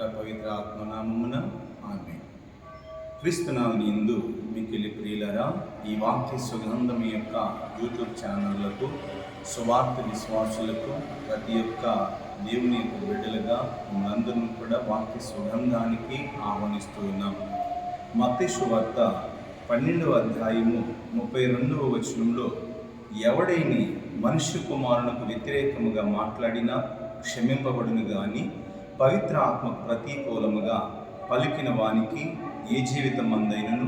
పుత్ర పవిత్ర ఆత్మనామమున ఆమె క్రీస్తునామని ఎందు మిక్కిలి ప్రియులరా ఈ వాక్య సుగంధం యొక్క యూట్యూబ్ ఛానళ్ళకు సువార్త విశ్వాసులకు ప్రతి ఒక్క దేవుని యొక్క బిడ్డలుగా మనందరం కూడా వాక్య సుగంధానికి ఆహ్వానిస్తూ ఉన్నాం. మత్తి వార్త పన్నెండవ అధ్యాయము ముప్పై రెండవ వచనంలో ఎవడైని మనుష్య కుమారునికి వ్యతిరేకముగా మాట్లాడినా క్షమింపబడును కానీ పవిత్ర ఆత్మ ప్రతికూలముగా పలికిన వానికి ఏ జీవితం అందైనను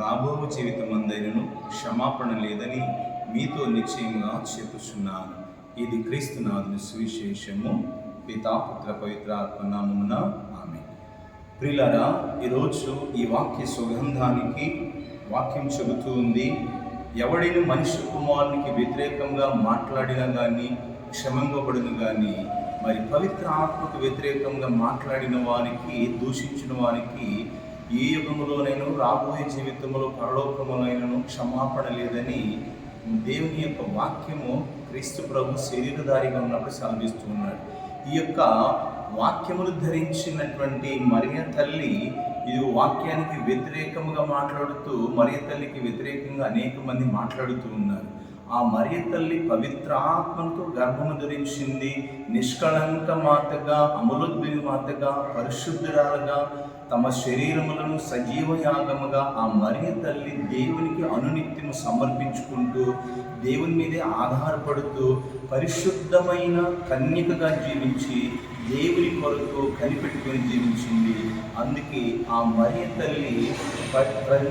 రాబో జీవితం అందైనను క్షమాపణ లేదని మీతో నిశ్చయంగా చెప్పుచున్నాను. ఇది క్రీస్తునాథుని సువిశేషము. పితాపుత్ర పవిత్ర ఆత్మనామమున ఆమె ప్రిలరా ఈరోజు ఈ వాక్య సుగంధానికి వాక్యం చెబుతూ ఉంది. ఎవడైనా మనిషి కుమారునికి వ్యతిరేకంగా మాట్లాడినా కానీ క్షమింపబడును కానీ మరి పవిత్ర ఆత్మకు వ్యతిరేకంగా మాట్లాడిన వారికి దూషించిన వారికి ఏ యుగంలోనైనా రాబోయే జీవితంలో పరలోకములైనను క్షమాపణ లేదని దేవుని యొక్క వాక్యము క్రీస్తు ప్రభు శరీరధారిగా ఉన్నప్పుడు సెలవిస్తూ ఉన్నాడు. ఈ యొక్క వాక్యములు ధరించినటువంటి మరియ తల్లి ఇది వాక్యానికి వ్యతిరేకముగా మాట్లాడుతూ మరియ తల్లికి వ్యతిరేకంగా అనేక మంది మాట్లాడుతూ ఉన్నారు. ఆ మరియ తల్లి పవిత్ర గర్భము ధరించింది. నిష్కళంక మాతగా అమలోద్భిగి మాతగా పరిశుద్ధురాలుగా తమ శరీరములను సజీవ యాగముగా ఆ మరియ తల్లి దేవునికి అనునిత్యము సమర్పించుకుంటూ దేవుని మీదే ఆధారపడుతూ పరిశుద్ధమైన కన్యకగా జీవించి దేవుని కొరకు కనిపెట్టుకొని జీవించింది. అందుకే ఆ మరియ తల్లి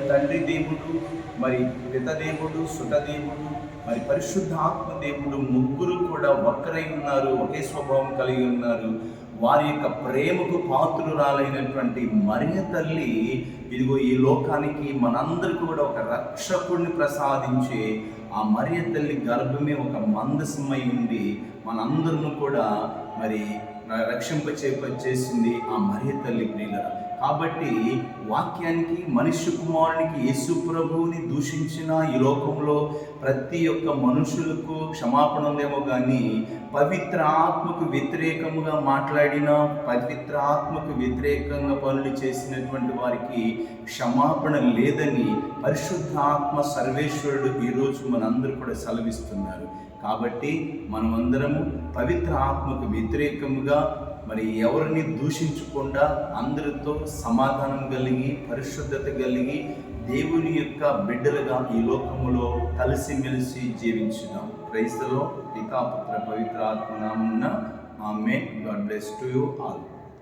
తండ్రి దేవుడు మరి పిత దేవుడు దేవుడు మరి పరిశుద్ధ ఆత్మ దేవుడు ముగ్గురు కూడా ఒక్కరై ఉన్నారు ఒకే స్వభావం కలిగి ఉన్నారు. వారి యొక్క ప్రేమకు పాత్రురాలైనటువంటి మరియ తల్లి ఇదిగో ఈ లోకానికి మనందరికీ కూడా ఒక రక్షకుడిని ప్రసాదించే ఆ మరియ తల్లి గర్భమే ఒక మందసమై ఉండి మనందరిని కూడా మరి రక్షింపచే చేసింది ఆ మరియ తల్లి ప్రియుల కాబట్టి వాక్యానికి మనుష్య కుమారునికి యేసు ప్రభువుని దూషించిన ఈ లోకంలో ప్రతి ఒక్క మనుషులకు క్షమాపణలేమో కానీ పవిత్ర ఆత్మకు వ్యతిరేకముగా మాట్లాడిన పవిత్ర ఆత్మకు వ్యతిరేకంగా పనులు చేసినటువంటి వారికి క్షమాపణ లేదని పరిశుద్ధ ఆత్మ సర్వేశ్వరుడు ఈరోజు మనందరూ కూడా సెలవిస్తున్నారు. కాబట్టి మనమందరము పవిత్ర ఆత్మకు వ్యతిరేకముగా మరి ఎవరిని దూషించకుండా అందరితో సమాధానం కలిగి పరిశుద్ధత కలిగి దేవుని యొక్క బిడ్డలుగా ఈ లోకములో కలిసిమెలిసి జీవించుదాం. క్రైస్తలో పితాపుత్ర పవిత్ర ఆత్మ నామమున ఆమె God bless to you all.